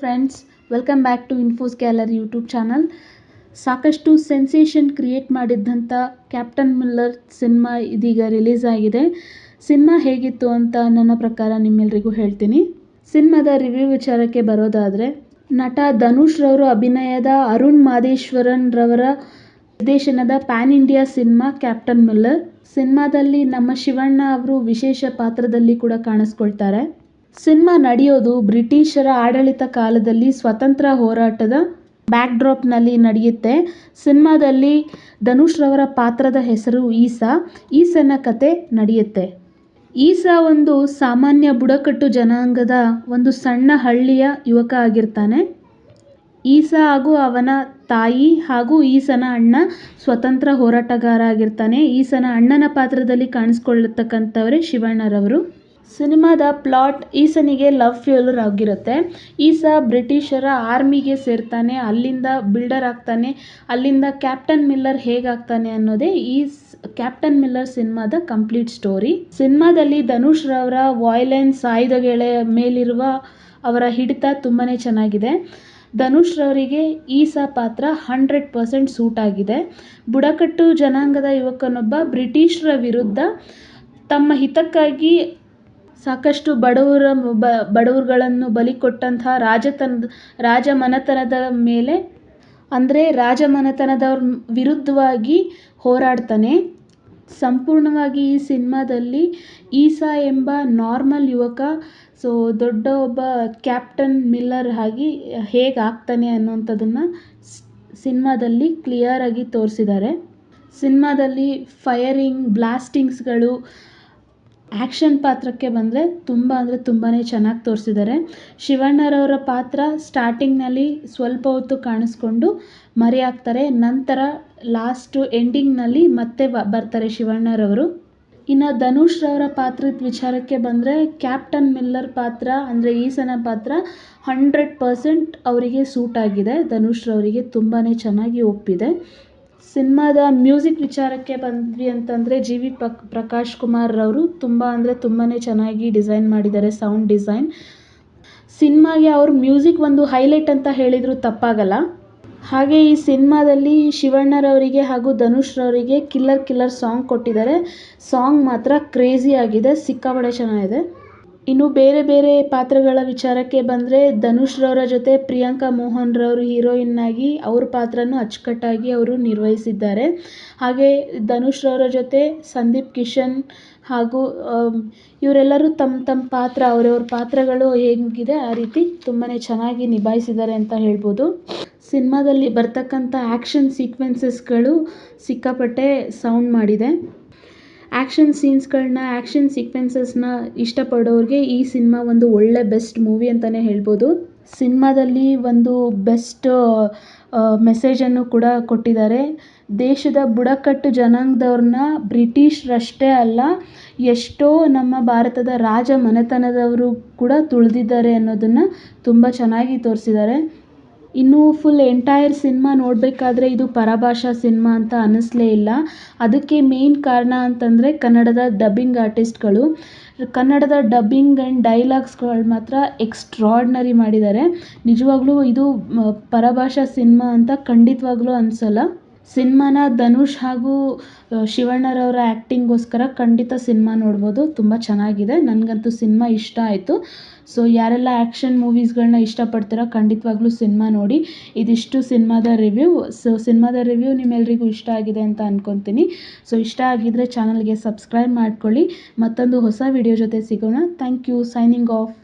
Friends welcome back to Infos gallery YouTube channel ಸಾಕಷ್ಟು sensation create ಮಾಡಿದ್ದಂಥ Captain Miller cinema ಇದೀಗ release ಆಗಿದೆ. Cinema ಹೇಗಿತ್ತು ಅಂತ ನನ್ನ ಪ್ರಕಾರ ನಿಮ್ಮೆಲ್ರಿಗೂ ಹೇಳ್ತೀನಿ. ಸಿನಿಮಾದ ರಿವ್ಯೂ ವಿಚಾರಕ್ಕೆ ಬರೋದಾದರೆ, ನಟ ಧನುಷ್ ರವರು ಅಭಿನಯದ ಅರುಣ್ ಮಾದೇಶ್ವರನ್ ರವರ ನಿರ್ದೇಶನದ pan India cinema Captain Miller ಸಿನಿಮಾದಲ್ಲಿ ನಮ್ಮ ಶಿವಣ್ಣ ಅವರು ವಿಶೇಷ ಪಾತ್ರದಲ್ಲಿ ಕೂಡ ಕಾಣಿಸ್ಕೊಳ್ತಾರೆ. ಸಿನಿಮಾ ನಡೆಯೋದು ಬ್ರಿಟಿಷರ ಆಡಳಿತ ಕಾಲದಲ್ಲಿ ಸ್ವತಂತ್ರ ಹೋರಾಟದ ಬ್ಯಾಕ್ಡ್ರಾಪ್ನಲ್ಲಿ ನಡೆಯುತ್ತೆ. ಸಿನಿಮಾದಲ್ಲಿ ಧನುಷ್ ರವರ ಪಾತ್ರದ ಹೆಸರು ಈಸಾ. ಈಸನ ಕತೆ ನಡೆಯುತ್ತೆ. ಈಸಾ ಒಂದು ಸಾಮಾನ್ಯ ಬುಡಕಟ್ಟು ಜನಾಂಗದ ಒಂದು ಸಣ್ಣ ಹಳ್ಳಿಯ ಯುವಕ ಆಗಿರ್ತಾನೆ. ಈಸಾ ಹಾಗೂ ಅವನ ತಾಯಿ ಹಾಗೂ ಈಸನ ಅಣ್ಣ ಸ್ವತಂತ್ರ ಹೋರಾಟಗಾರ ಆಗಿರ್ತಾನೆ. ಈಸನ ಅಣ್ಣನ ಪಾತ್ರದಲ್ಲಿ ಕಾಣಿಸ್ಕೊಳ್ಳತಕ್ಕಂಥವರೇ ಶಿವಣ್ಣರವರು. ಸಿನಿಮಾದ ಪ್ಲಾಟ್ ಈಸನಿಗೆ ಲವ್ ಫೇಲ್ಯೂರ್ ಆಗಿರುತ್ತೆ. ಈಸ ಬ್ರಿಟಿಷರ ಆರ್ಮಿಗೆ ಸೇರ್ತಾನೆ, ಅಲ್ಲಿಂದ ಬಿಲ್ಡರ್ ಆಗ್ತಾನೆ, ಅಲ್ಲಿಂದ ಕ್ಯಾಪ್ಟನ್ ಮಿಲ್ಲರ್ ಹೇಗಾಗ್ತಾನೆ ಅನ್ನೋದೇ ಈ ಕ್ಯಾಪ್ಟನ್ ಮಿಲ್ಲರ್ ಸಿನಿಮಾದ ಕಂಪ್ಲೀಟ್ ಸ್ಟೋರಿ. ಸಿನಿಮಾದಲ್ಲಿ ಧನುಷ್ ರವರ ವಾಯ್ಲೆನ್ಸ್ ಆಯುಧಗಳ ಮೇಲಿರುವ ಅವರ ಹಿಡಿತ ತುಂಬಾ ಚೆನ್ನಾಗಿದೆ. ಧನುಷ್ ರವರಿಗೆ ಈಸಾ ಪಾತ್ರ ಹಂಡ್ರೆಡ್ ಪರ್ಸೆಂಟ್ ಸೂಟ್ ಆಗಿದೆ. ಬುಡಕಟ್ಟು ಜನಾಂಗದ ಯುವಕನೊಬ್ಬ ಬ್ರಿಟಿಷರ ವಿರುದ್ಧ ತಮ್ಮ ಹಿತಕ್ಕಾಗಿ ಸಾಕಷ್ಟು ಬಡವರ ಬ, ಬಡವರುಗಳನ್ನು ಬಲಿ ಕೊಟ್ಟಂತಹ ರಾಜತನದ ರಾಜಮನೆತನದ ಮೇಲೆ, ಅಂದರೆ ರಾಜಮನೆತನದವ್ರ ವಿರುದ್ಧವಾಗಿ ಹೋರಾಡ್ತಾನೆ. ಸಂಪೂರ್ಣವಾಗಿ ಈ ಸಿನಿಮಾದಲ್ಲಿ ಈಸಾ ಎಂಬ ನಾರ್ಮಲ್ ಯುವಕ, ಸೊ ದೊಡ್ಡ ಒಬ್ಬ ಕ್ಯಾಪ್ಟನ್ ಮಿಲ್ಲರ್ ಆಗಿ ಹೇಗೆ ಆಗ್ತಾನೆ ಅನ್ನೋಂಥದ್ದನ್ನು ಸಿನಿಮಾದಲ್ಲಿ ಕ್ಲಿಯರಾಗಿ ತೋರಿಸಿದ್ದಾರೆ. ಸಿನಿಮಾದಲ್ಲಿ ಫೈರಿಂಗ್, ಬ್ಲಾಸ್ಟಿಂಗ್ಸ್ಗಳು ಆ್ಯಕ್ಷನ್ ಪಾತ್ರಕ್ಕೆ ಬಂದರೆ ತುಂಬ ಅಂದರೆ ತುಂಬಾ ಚೆನ್ನಾಗಿ ತೋರಿಸಿದ್ದಾರೆ. ಶಿವಣ್ಣರವರ ಪಾತ್ರ ಸ್ಟಾರ್ಟಿಂಗ್ನಲ್ಲಿ ಸ್ವಲ್ಪ ಹೊತ್ತು ಕಾಣಿಸ್ಕೊಂಡು ಮರೆಯಾಗ್ತಾರೆ. ನಂತರ ಲಾಸ್ಟು ಎಂಡಿಂಗ್ನಲ್ಲಿ ಮತ್ತೆ ಬರ್ತಾರೆ ಶಿವಣ್ಣರವರು. ಇನ್ನು ಧನುಷ್ರವರ ಪಾತ್ರದ ವಿಚಾರಕ್ಕೆ ಬಂದರೆ ಕ್ಯಾಪ್ಟನ್ ಮಿಲ್ಲರ್ ಪಾತ್ರ ಅಂದರೆ ಈಸನ ಪಾತ್ರ ಹಂಡ್ರೆಡ್ ಪರ್ಸೆಂಟ್ ಅವರಿಗೆ ಸೂಟ್ ಆಗಿದೆ. ಧನುಷ್ರವರಿಗೆ ತುಂಬಾ ಚೆನ್ನಾಗಿ ಒಪ್ಪಿದೆ. ಸಿನಿಮಾದ ಮ್ಯೂಸಿಕ್ ವಿಚಾರಕ್ಕೆ ಬಂದ್ವಿ ಅಂತಂದರೆ ಜಿ ವಿ ಪ್ರಕ್, ಪ್ರಕಾಶ್ ಕುಮಾರ್ ಅವರು ತುಂಬ ಅಂದರೆ ತುಂಬಾ ಚೆನ್ನಾಗಿ ಡಿಸೈನ್ ಮಾಡಿದ್ದಾರೆ ಸೌಂಡ್ ಡಿಸೈನ್. ಸಿನಿಮಾಗೆ ಅವ್ರ ಮ್ಯೂಸಿಕ್ ಒಂದು ಹೈಲೈಟ್ ಅಂತ ಹೇಳಿದರೂ ತಪ್ಪಾಗಲ್ಲ. ಹಾಗೆ ಈ ಸಿನಿಮಾದಲ್ಲಿ ಶಿವಣ್ಣರವರಿಗೆ ಹಾಗೂ ಧನುಷ್ರವರಿಗೆ ಕಿಲ್ಲರ್ ಕಿಲ್ಲರ್ ಸಾಂಗ್ ಕೊಟ್ಟಿದ್ದಾರೆ. ಸಾಂಗ್ ಮಾತ್ರ ಕ್ರೇಜಿ ಆಗಿದೆ ಸಿಕ್ಕಾಪಟ್ಟೆ ಚೆನ್ನಾಗಿದೆ. ಇನ್ನು ಬೇರೆ ಬೇರೆ ಪಾತ್ರಗಳ ವಿಚಾರಕ್ಕೆ ಬಂದರೆ ಧನುಷ್ ರವರ ಜೊತೆ ಪ್ರಿಯಾಂಕಾ ಮೋಹನ್ ರವರು ಹೀರೋಯಿನ್ ಆಗಿ ಅವ್ರ ಪಾತ್ರನೂ ಅಚ್ಚುಕಟ್ಟಾಗಿ ಅವರು ನಿರ್ವಹಿಸಿದ್ದಾರೆ. ಹಾಗೆ ಧನುಷ್ ರವರ ಜೊತೆ ಸಂದೀಪ್ ಕಿಶನ್ ಹಾಗೂ ಇವರೆಲ್ಲರೂ ತಮ್ಮ ತಮ್ಮ ಪಾತ್ರ, ಅವರವ್ರ ಪಾತ್ರಗಳು ಹೇಗಿದೆ ಆ ರೀತಿ ತುಂಬಾ ಚೆನ್ನಾಗಿ ನಿಭಾಯಿಸಿದ್ದಾರೆ ಅಂತ ಹೇಳ್ಬೋದು. ಸಿನಿಮಾದಲ್ಲಿ ಬರತಕ್ಕಂಥ ಆ್ಯಕ್ಷನ್ ಸೀಕ್ವೆನ್ಸಸ್ಗಳು ಸಿಕ್ಕಾಪಟ್ಟೆ ಸೌಂಡ್ ಮಾಡಿದೆ. ಆ್ಯಕ್ಷನ್ ಸೀನ್ಸ್ಗಳನ್ನ ಆ್ಯಕ್ಷನ್ ಸೀಕ್ವೆನ್ಸಸ್ನ ಇಷ್ಟಪಡೋರಿಗೆ ಈ ಸಿನಿಮಾ ಒಂದು ಒಳ್ಳೆ ಬೆಸ್ಟ್ ಮೂವಿ ಅಂತಲೇ ಹೇಳ್ಬೋದು. ಸಿನಿಮಾದಲ್ಲಿ ಒಂದು ಬೆಸ್ಟ್ ಮೆಸೇಜನ್ನು ಕೂಡ ಕೊಟ್ಟಿದ್ದಾರೆ. ದೇಶದ ಬುಡಕಟ್ಟು ಜನಾಂಗದವ್ರನ್ನ ಬ್ರಿಟಿಷ್ರಷ್ಟೇ ಅಲ್ಲ, ಎಷ್ಟೋ ನಮ್ಮ ಭಾರತದ ರಾಜ ಮನೆತನದವರು ಕೂಡ ತುಳಿದಿದ್ದಾರೆ ಅನ್ನೋದನ್ನು ತುಂಬ ಚೆನ್ನಾಗಿ ತೋರಿಸಿದ್ದಾರೆ. ಇನ್ನು ಫುಲ್ ಎಂಟೈರ್ ಸಿನಿಮಾ ನೋಡಬೇಕಾದ್ರೆ ಇದು ಪರಭಾಷಾ ಸಿನಿಮಾ ಅಂತ ಅನ್ನಿಸ್ಲೇ ಇಲ್ಲ. ಅದಕ್ಕೆ ಮೇನ್ ಕಾರಣ ಅಂತಂದರೆ ಕನ್ನಡದ ಡಬ್ಬಿಂಗ್ ಆರ್ಟಿಸ್ಟ್ಗಳು ಕನ್ನಡದ ಡಬ್ಬಿಂಗ್ ಆ್ಯಂಡ್ ಡೈಲಾಗ್ಸ್ಗಳು ಮಾತ್ರ ಎಕ್ಸ್ಟ್ರಾಡ್ನರಿ ಮಾಡಿದ್ದಾರೆ. ನಿಜವಾಗ್ಲೂ ಇದು ಪರಭಾಷಾ ಸಿನಿಮಾ ಅಂತ ಖಂಡಿತವಾಗ್ಲೂ ಅನಿಸಲ್ಲ. ಸಿನಿಮಾನ ಧನುಷ್ ಹಾಗೂ ಶಿವಣ್ಣರವರ ಆ್ಯಕ್ಟಿಂಗೋಸ್ಕರ ಖಂಡಿತ ಸಿನಿಮಾ ನೋಡ್ಬೋದು. ತುಂಬ ಚೆನ್ನಾಗಿದೆ. ನನಗಂತೂ ಸಿನಿಮಾ ಇಷ್ಟ ಆಯಿತು. ಸೊ, ಯಾರೆಲ್ಲ ಆ್ಯಕ್ಷನ್ ಮೂವೀಸ್ಗಳನ್ನ ಇಷ್ಟಪಡ್ತೀರೋ ಖಂಡಿತವಾಗ್ಲೂ ಸಿನಿಮಾ ನೋಡಿ. ಇದಿಷ್ಟು ಸಿನಿಮಾದ ರಿವ್ಯೂ. ಸೊ, ಸಿನಿಮಾದ ರಿವ್ಯೂ ನಿಮ್ಮೆಲ್ರಿಗೂ ಇಷ್ಟ ಆಗಿದೆ ಅಂತ ಅಂದ್ಕೊತೀನಿ ಸೊ, ಇಷ್ಟ ಆಗಿದ್ದರೆ ಚಾನಲ್ಗೆ ಸಬ್ಸ್ಕ್ರೈಬ್ ಮಾಡ್ಕೊಳ್ಳಿ. ಮತ್ತೊಂದು ಹೊಸ ವಿಡಿಯೋ ಜೊತೆ ಸಿಗೋಣ. Thank you. Signing off.